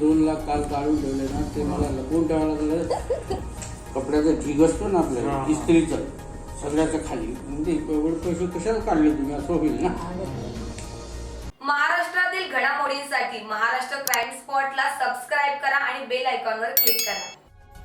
दोन लाख काल काढून ठेवले ना ते मला लपवून ठेवायला लागलं कपड्याचा ढीग असतो ना आपल्याला. इस्त्रीचं सगळ्याच्या खाली. म्हणजे एवढे पैसे कशाला काढले तुम्ही? असं होईल ना? महाराष्ट्रातील घडामोडींसाठी महाराष्ट्र क्राईम स्पॉटला सबस्क्राईब करा आणि बेल आयकॉनवर क्लिक करा.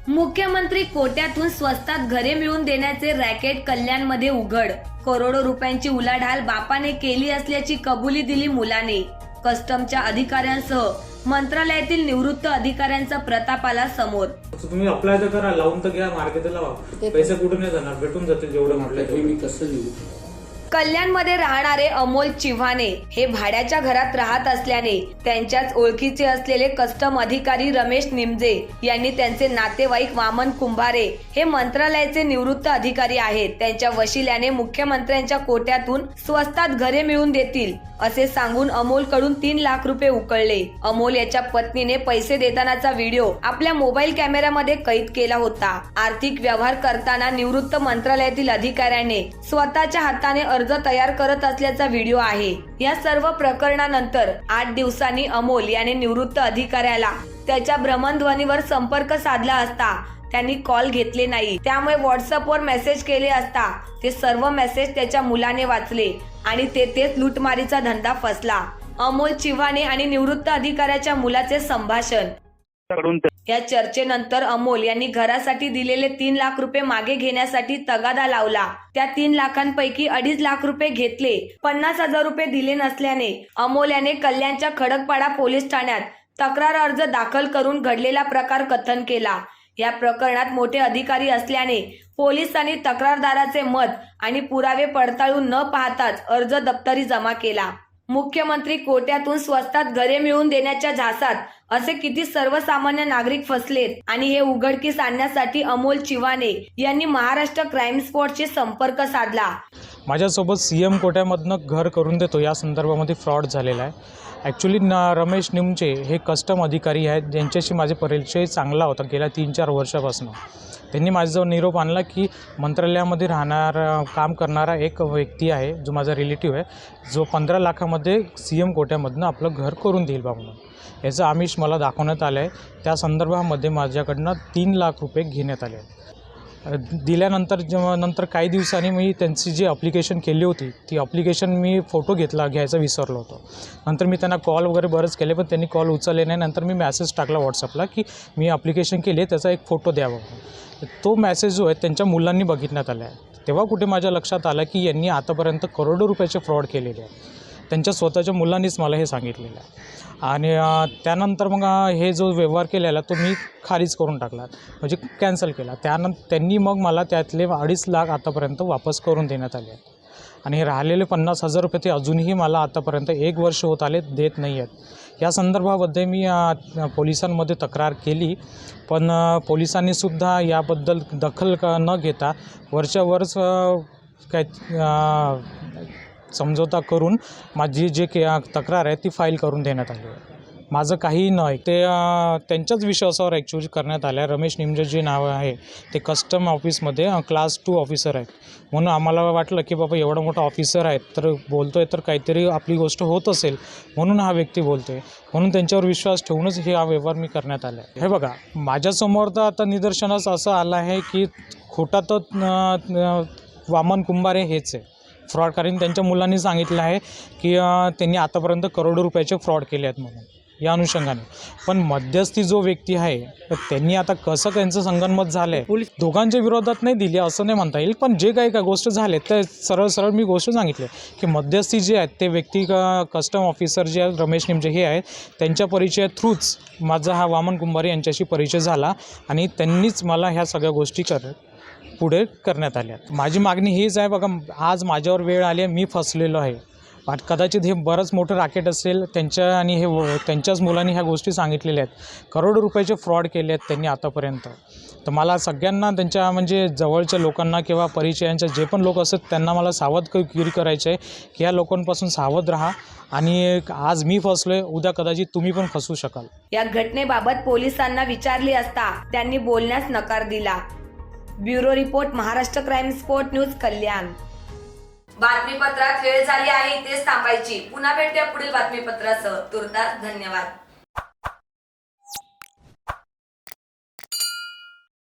मुख्यमंत्री कोट्यातून स्वस्तात घरे मिळवून देण्याचे रॅकेट कल्याणमध्ये उघड. करोडो रुपयांची उलाढाल बापाने केली असल्याची कबुली दिली मुलाने. कस्टमच्या अधिकाऱ्यांसह मंत्रालयातील निवृत्त अधिकाऱ्यांचा प्रताप आला समोर. तुम्ही अप्लाय तर करा लावून तर घ्या मार्केटला पैसे कुठून नाही जाणार भेटून जातील जेवढं म्हटलं. मी कसं लिहू. कल्याणमध्ये राहणारे अमोल चिव्हाणे हे भाड्याच्या घरात राहत असल्याने त्यांच्याच ओळखीचे असलेले कस्टम अधिकारी रमेश निमजे यांनी त्यांचे नातेवाईक वामन कुंभारे हे मंत्रालयाचे निवृत्त अधिकारी आहेत. त्यांच्या वशिल्याने मुख्यमंत्र्यांच्या कोट्यातून स्वस्तात घरे मिळवून देतील असे सांगून अमोलकडून तीन लाख रुपये उकळले. अमोल याच्या पत्नीने पैसे देतानाचा व्हिडिओ आपल्या मोबाईल कॅमेऱ्यामध्ये कैद केला होता. आर्थिक व्यवहार करताना निवृत्त मंत्रालयातील अधिकाऱ्याने स्वतःच्या हाताने अर्ज तयार करत असल्याचा व्हिडिओ आहे. या सर्व प्रकरणानंतर आठ दिवसांनी अमोल याने निवृत्त अधिकाऱ्याला त्याच्या भ्रमणध्वनीवर संपर्क साधला असता त्यांनी कॉल घेतले नाही. त्यामुळे व्हॉट्सअपवर मेसेज केले असता ते सर्व मेसेज त्याच्या मुलाने वाचले आणि तेथेच लूटमारीचा धंदा फसला. अमोल चिव्हाणे आणि निवृत्त अधिकाऱ्याच्या मुलाचे संभाषण या चर्चेनंतर अमोल यांनी घरासाठी दिलेले तीन लाख रुपये मागे घेण्यासाठी तगादा लावला. त्या तीन लाखांपैकी अडीच लाख रुपये घेतले. पन्नास हजार रुपये दिले नसल्याने अमोल याने कल्याणच्या खडकपाडा पोलीस ठाण्यात तक्रार अर्ज दाखल करून घडलेला प्रकार कथन केला. या प्रकरणात मोठे अधिकारी असल्याने पोलिसांनी तक्रारदाराचे मत आणि पुरावे पडताळून न पाहताच अर्ज दप्तरी जमा केला. मुख्यमंत्री कोट्यातून स्वस्तात घरे मिळवून देण्याच्या झासात असे किती सर्वसामान्य नागरिक फसलेत आणि हे उघडकीस आणण्यासाठी अमोल चिवाने यांनी महाराष्ट्र क्राईम स्पॉटशी संपर्क साधला. माझ्यासोबत सी एम कोट्यामधनं घर करून देतो. या संदर्भामध्ये फ्रॉड झालेला आहे. ॲक्च्युली न रमेश निमचे हे कस्टम अधिकारी आहेत. ज्यांच्याशी माझे परिचय चांगला होता गेल्या तीन चार वर्षापासून. त्यांनी माझ्याजवळ निरोप आणला की मंत्रालयामध्ये राहणार काम करणारा एक व्यक्ती आहे जो माझा रिलेटिव्ह आहे जो पंधरा लाखामध्ये सी एम कोट्यामधनं आपलं घर करून देईल बा म्हणून. याचं आमिष मला दाखवण्यात आलं आहे. त्या संदर्भामध्ये माझ्याकडनं तीन लाख रुपये घेण्यात आले आहेत. दिल्यानंतर जेव्हा नंतर काही दिवसांनी मी त्यांची जी अप्लिकेशन केली होती ती अप्लिकेशन मी फोटो घेतला घ्यायचा विसरलो होतो. नंतर मी त्यांना कॉल वगैरे बरंच केले पण त्यांनी कॉल उचलले नाही. नंतर मी मॅसेज टाकला व्हॉट्सअपला की मी अप्लिकेशन केली आहे त्याचा एक फोटो द्यावा तो मॅसेज जो आहे त्यांच्या मुलांनी बघितण्यात आला आहे. तेव्हा कुठे माझ्या लक्षात आलं की यांनी आतापर्यंत करोडो रुपयाचे फ्रॉड केलेले आहे त्यांच्या स्वतःच्या मुलांनीच मला हे सांगितलेलं आहे. आणि त्यानंतर मग हे जो व्यवहार केलेला तो मी खारीज करून टाकला. म्हणजे कॅन्सल केला. त्यानंतर त्यांनी मग मला त्यातले अडीच लाख आतापर्यंत वापस करून देण्यात आले आहेत. आणि राहिलेले पन्नास हजार रुपये ते अजूनही मला आतापर्यंत एक वर्ष होत आले देत नाही आहेत. या संदर्भामध्ये मी पोलिसांमध्ये तक्रार केली. पण पोलिसांनीसुद्धा याबद्दल दखल क न घेता वरच्यावरच अ, काय समझोता करून माझी जे के तक्रार आहे ती फाईल करून देण्यात आली आहे. माझं काहीही न ते त्यांच्याच विश्वासावर ॲक्च्युली करण्यात आलं आहे. रमेश निमजे जे नाव आहे ते कस्टम ऑफिसमध्ये क्लास टू ऑफिसर आहेत. म्हणून आम्हाला वाटलं की बाबा एवढा मोठा ऑफिसर आहे तर बोलतो आहे तर काहीतरी आपली गोष्ट होत असेल म्हणून हा व्यक्ती बोलतो आहे म्हणून त्यांच्यावर विश्वास ठेवूनच हे हा व्यवहार मी करण्यात आला आहे. हे बघा माझ्यासमोर तर आता निदर्शनास असं आलं आहे की खोटा तर वामन कुंभारे हेच आहे. फ्रॉड कारण त्यांच्या मुलांनी सांगितलं आहे की त्यांनी आतापर्यंत करोडो रुपयाचे फ्रॉड केले आहेत म्हणून या अनुषंगाने. पण मध्यस्थी जो व्यक्ती आहे तर त्यांनी आता कसं त्यांचं संगनमत झालं आहे पोलीस दोघांच्या विरोधात नाही दिली असं नाही म्हणता येईल. पण जे काही काय गोष्ट झाले तर सरळ सरळ मी गोष्ट सांगितली की मध्यस्थी जे आहेत ते व्यक्ती कस्टम ऑफिसर जे आहेत रमेश निमजे हे आहेत त्यांच्या परिचय थ्रूच माझा हा वामन कुंभारे यांच्याशी परिचय झाला आणि त्यांनीच मला ह्या सगळ्या गोष्टी कर पुढे करण्यात आल्या माझी मागणी हीच आहे बघा आज माझ्यावर वेळ आली आहे मी फसलेलो आहे. पण कदाचित हे बरंच मोठं राकेट असेल त्यांच्या आणि हे त्यांच्याच मुलांनी ह्या गोष्टी सांगितलेल्या आहेत. करोडो रुपयाचे फ्रॉड केले आहेत त्यांनी आतापर्यंत. तर मला सगळ्यांना त्यांच्या म्हणजे जवळच्या लोकांना किंवा परिचयांच्या जे पण लोक असतात त्यांना मला सावध क्युरी गिरी करायचे आहे की या लोकांपासून सावध राहा आणि आज मी फसलो आहे उद्या कदाचित तुम्ही पण फसू शकाल. या घटनेबाबत पोलिसांना विचारली असता त्यांनी बोलण्यास नकार दिला. Bureau report Maharashtra crime sport news Kalyan. बातमीपत्रात वेळ झाली आहे इथेच थांबायची. पुन्हा भेटूया पुढील बातमीपत्रासह. तुर्तास धन्यवाद.